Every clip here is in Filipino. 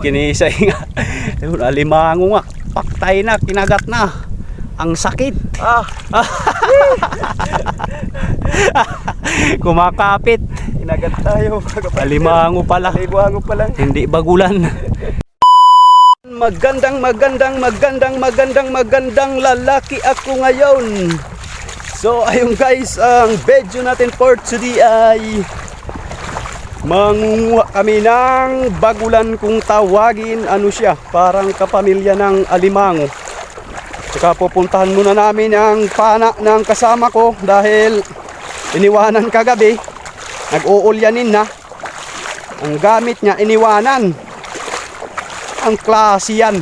Kinisay nga. Ayun, alimango nga. Paktay na, kinagat na. Ang sakit. Ah, Kumakapit. inagat tayo. Alimango pala. Libuhango pa lang. Hindi bagulan. Magandang, magandang, magandang, magandang, magandang lalaki ako ngayon. So, ayun guys, ang video natin for today ay mangunguha kami ng bagulan kung tawagin. Ano siya? Parang kapamilya ng alimango. Tsaka pupuntahan muna namin ang pana ng kasama ko dahil iniwanan kagabi. Nag-uulyanin na. Ang gamit niya iniwanan. Ang klase yan.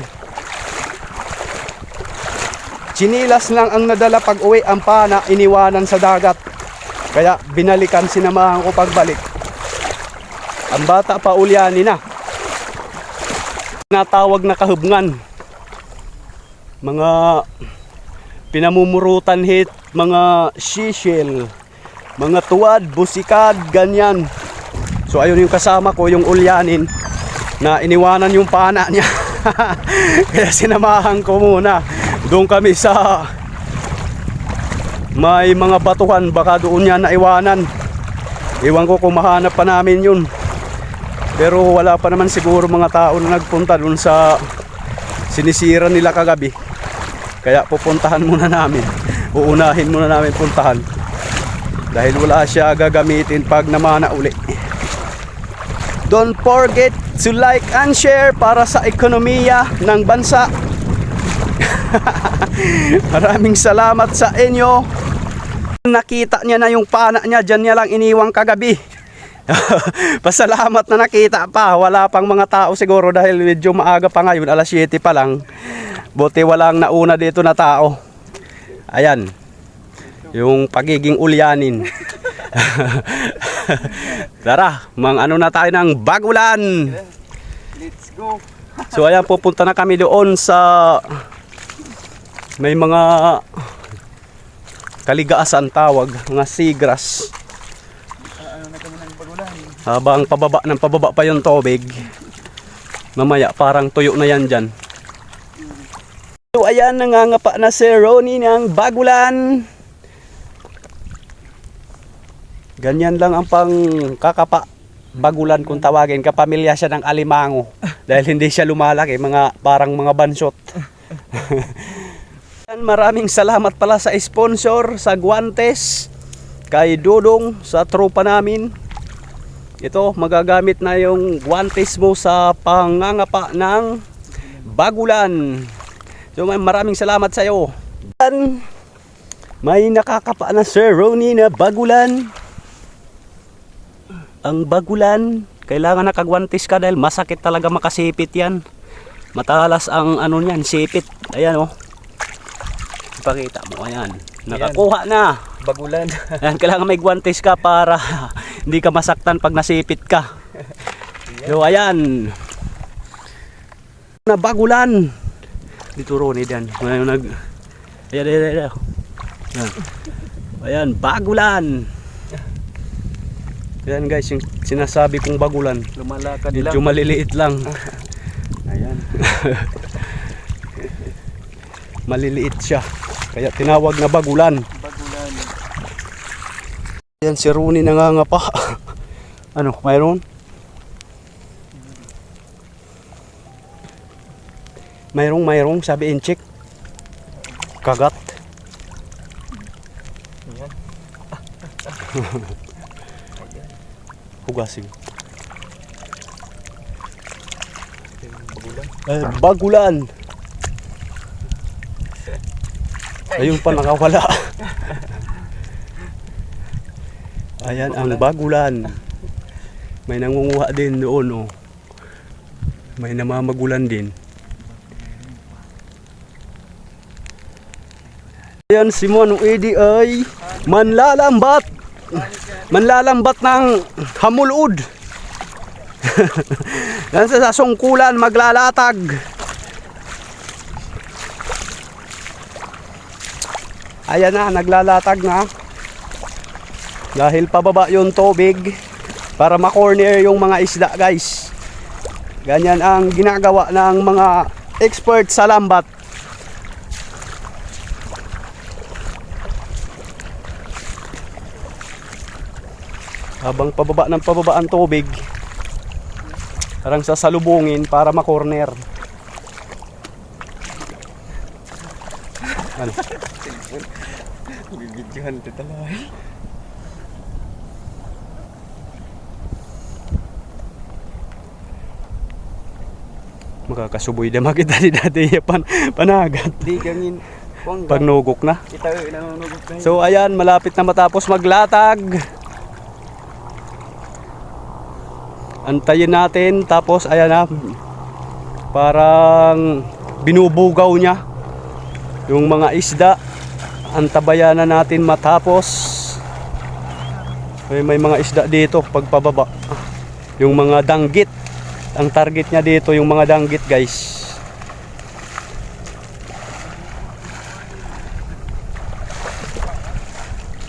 Chinilas lang ang nadala pag uwi ang pana iniwanan sa dagat. Kaya binalikan sinamahan ko pagbalik. Ang bata pa ulyanin na. Natawag na kahubngan. Mga pinamumurutan hit, mga shishel, mga tuwad, busikad, ganyan. So ayun yung kasama ko, yung ulyanin na iniwanan yung pana niya. Kaya sinamahan ko muna. Doon kami sa may mga batuhan, baka doon niya naiwanan. Iwan ko kung mahanap pa namin yun. Pero wala pa naman siguro mga tao na nagpunta doon sa sinisira nila kagabi. Kaya pupuntahan muna namin. Uunahin muna namin puntahan. Dahil wala siya gagamitin pag namana uli. Don't forget to like and share para sa ekonomiya ng bansa. Maraming salamat sa inyo. Nakita niya na yung pana niya, dyan niya lang iniwang kagabi. Pasalamat na nakita pa. Wala pang mga tao siguro dahil medyo maaga pa ngayon, alas 7 pa lang. Buti walang nauna dito na tao. Ayan. Yung pagiging ulyanin. Tara, mang ano na tayo ng bagulan. Let's go. So ayan, pupunta na kami doon sa may mga kaligaasan tawag, mga seagrass. Ah, ano na kami ng bagulan? Habang pababa ng pababa pa yung tubig. Mamaya parang tuyo na yan dyan. So ayan, nangangapa na si Ronnie ng bagulan. Ganyan lang ang pang kakapa bagulan kung tawagin. Kapamilya siya ng alimango. Dahil hindi siya lumalaki, mga, parang mga bansot. Maraming salamat pala sa sponsor, sa Guantes, kay Dudong, sa tropa namin. Ito, magagamit na yung guantes mo sa pangangapa ng bagulan. So maraming salamat sa iyo. May nakakapa na Sir Ronnie na bagulan. Ang bagulan, kailangan nakagwantes ka dahil masakit talaga makasipit yan. Matalas ang ano niyan, sipit. Ayan oh. Ipakita mo, ayan. Nakakuha na. Bagulan. Ayan, kailangan may guwantes ka para hindi ka masaktan pag nasipit ka. So, ayan. Na bagulan. Dito Ronnie diyan. Ngayon nag Ayan, ayan, ayan. Ayan. Ayan, bagulan. Ayan guys, yung sinasabi kong bagulan. Lumalakad Medyo lang. maliliit lang. Ayan. maliliit siya. Kaya tinawag na bagulan. Bagulan. Yan si Rooney nangangapa. ano, mayroon? Mayroong, mayroong, sabi in check. Kagat. Hugasin. Bagulan. Eh, bagulan. Ayun pa nakawala. Ayan ang bagulan. May nangunguha din doon oh. May namamagulan din. Ayan si Manong Edi ay manlalambat. Manlalambat ng hamulud. Yan sa sungkulan maglalatag. Ayan na, naglalatag na. Dahil pababa yung tubig para ma-corner yung mga isda guys. Ganyan ang ginagawa ng mga expert sa lambat. Habang pababa ng pababa ang tubig, parang sasalubungin para makorner. Ano? Bibidyohan ito talaga. Makakasuboy na makita ni dati pan, panagat. Di gangin. Pag nugok na. Kita yung nanunugod na. So ayan, malapit na matapos maglatag. Antayin natin tapos ayan na parang binubugaw niya yung mga isda. Antabayan na natin matapos. May, may mga isda dito pagpababa. Yung mga danggit. Ang target niya dito yung mga danggit guys.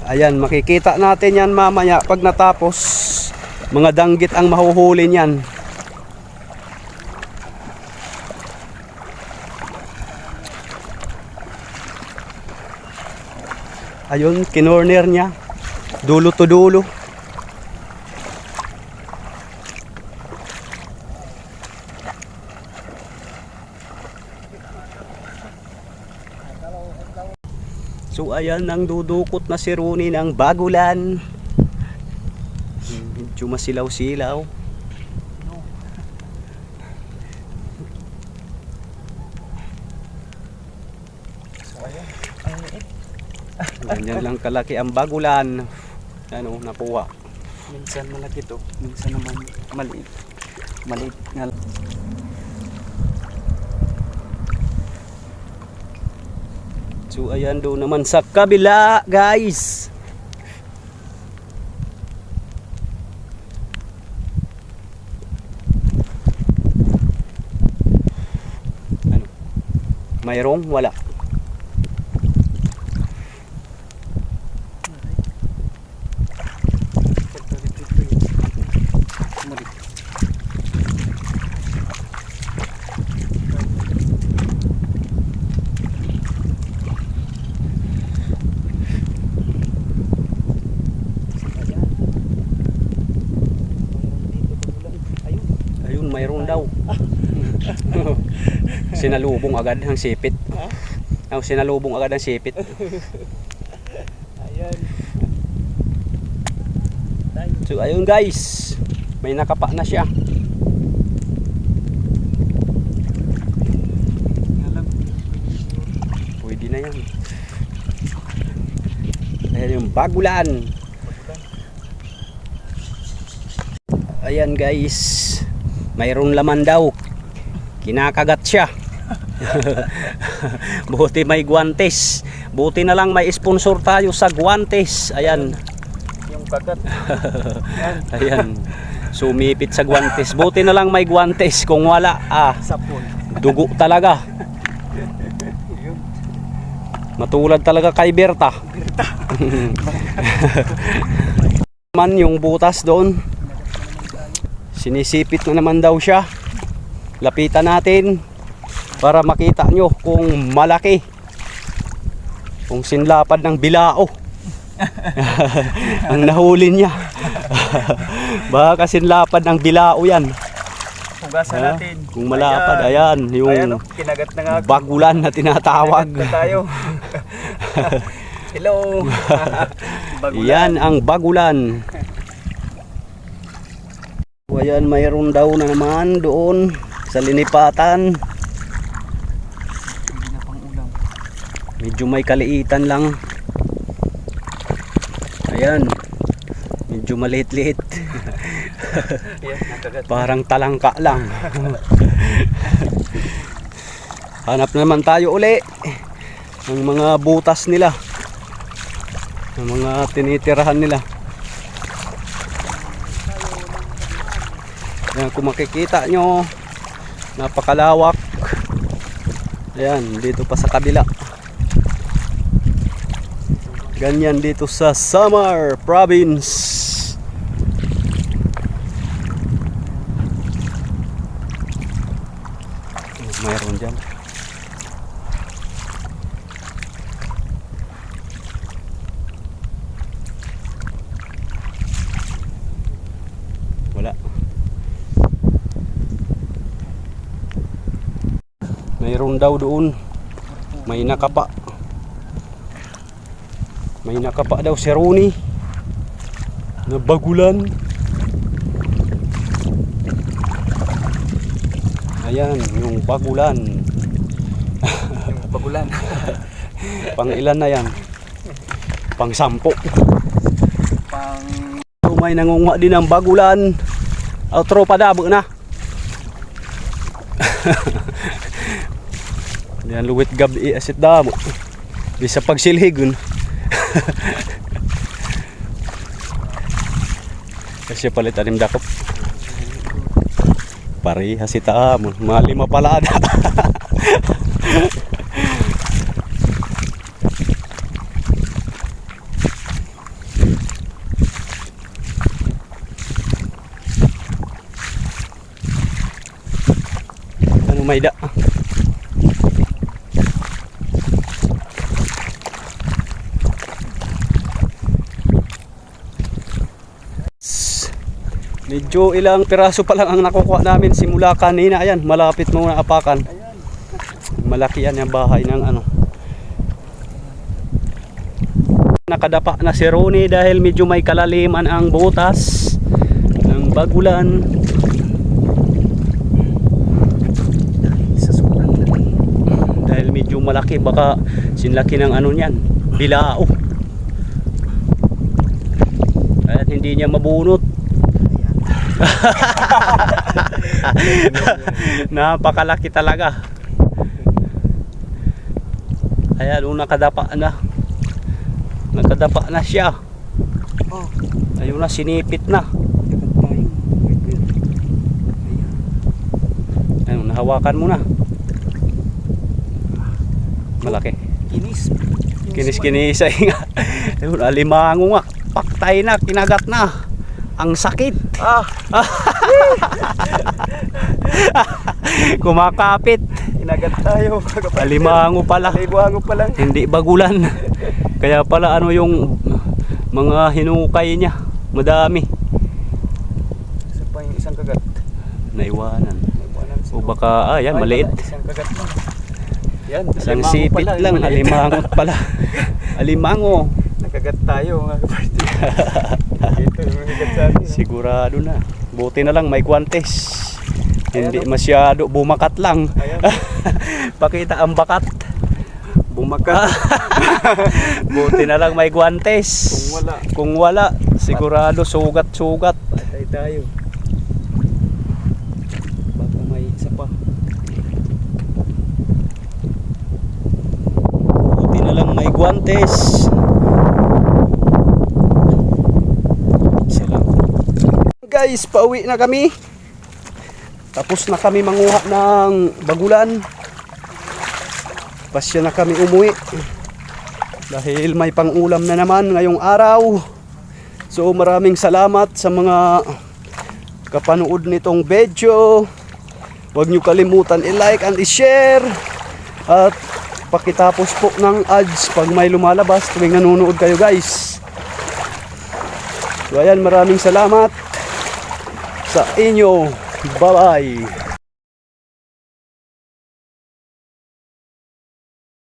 Ayan, makikita natin yan mamaya pag natapos. Mga danggit ang mahuhuli niyan. Ayun, kinorner niya. Dulo to dulo. So ayan ang dudukot na si Rooney ng bagulan. Medyo masilaw-silaw. Ganyan lang kalaki ang bagulan. Ano, napuwa. Minsan malaki to. Minsan naman maliit. Maliit nga lang. So ayan doon naman sa kabila, guys. Ano? Mayroong wala. Maliit. Ayun, mayroon daw. Sinalubong agad ang sipit. Oh, sinalubong agad ang sipit. Ayan. So ayun guys, may nakapa na siya. Pwede na yan. Ayan yung bagulan. Ayan guys, mayroon laman daw. Kinakagat siya. Buti may guantes. Buti na lang may sponsor tayo sa guantes. Ayan, Yung kagat. Yan. ayan. Sumipit sa guantes. Buti na lang may guantes. Kung wala, ah, Sapon. dugo talaga. Matulad talaga kay Berta. Man yung butas doon. Sinisipit na naman daw siya. Lapitan natin para makita nyo kung malaki. Kung sinlapad ng bilao. Ang nahuli niya. Baka sinlapad ng bilao yan. Hugasan Ha? natin. Kung malapad, ayan, yung Ayan, oh, kinagat na nga. bagulan na tinatawag. Na tayo. Hello. Bagulan. Yan ang bagulan. Ayan, mayroon daw na naman doon sa linipatan. Hindi na pang ulam. Medyo may kaliitan lang. Ayan. Medyo maliit-liit. Parang talangka lang. Hanap naman tayo uli ng mga butas nila. Ng mga tinitirahan nila. Ayan, kung makikita nyo, napakalawak. Ayan, dito pa sa kabila. Ganyan dito sa Samar Province. Mayroon dyan. Wala. Mayroon daw doon. May nakapa. May nakapa daw si Rooney. Na bagulan. Ayan, yung bagulan. Yung bagulan. Pang ilan na yan? Pang sampo. Pang So, may nangunguha din ng bagulan. O, tropa dabo na. Yan, luwit gabi asit damo. Bisa pagsilhigon. Kasi palit anim dakop. Pareha si Taamon. Mga lima palada. ano Medyo ilang piraso pa lang ang nakukuha namin simula kanina. Ayan, malapit mo na apakan. Malaki yan yung bahay ng ano. Nakadapa na si Ronnie dahil medyo may kalaliman ang butas ng bagulan. Dahil medyo malaki baka sinlaki ng ano niyan, bilao. At hindi niya mabunot. Napakalaki talaga. Ayan, nung nakadapa na. Nakadapa na siya. Oh, Ayun na, sinipit na. Ayun, nahawakan mo na. Malaki. Kinis. Kinis-kinis. Ayun, alimango nga. Paktay na, kinagat na. Ang sakit. Ah, Kumakapit. inagat tayo. Alimango pala. Libuhango pa lang. Hindi bagulan. Kaya pala ano yung mga hinukay niya. Madami. Isa pa yung isang kagat. Naiwanan. Naiwanan O baka, ah yan, Ay, maliit. wala, Isang kagat lang. Yan, Isang alimango sipit pala, lang, alimangot pala. Alimango. Nakagat tayo mga kapatid. Ito yung nakagat sa atin. Sigurado na. Buti na lang may guantes. Hindi masyado bumakat lang. Pakita ang bakat. Bumakat. Buti na lang may guantes. Kung wala. Kung wala, sigurado sugat-sugat. Patay tayo. Baka may isa pa. Buti na lang may guantes. Isa lang. Guys, pauwi na kami. Tapos na kami manguha ng bagulan. Pasya na kami umuwi. Dahil may pangulam na naman ngayong araw. So maraming salamat sa mga kapanood nitong video. Huwag nyo kalimutan i-like and i-share. At pakitapos po ng ads pag may lumalabas tuwing nanonood kayo guys. So ayan, maraming salamat sa inyo. Bye-bye.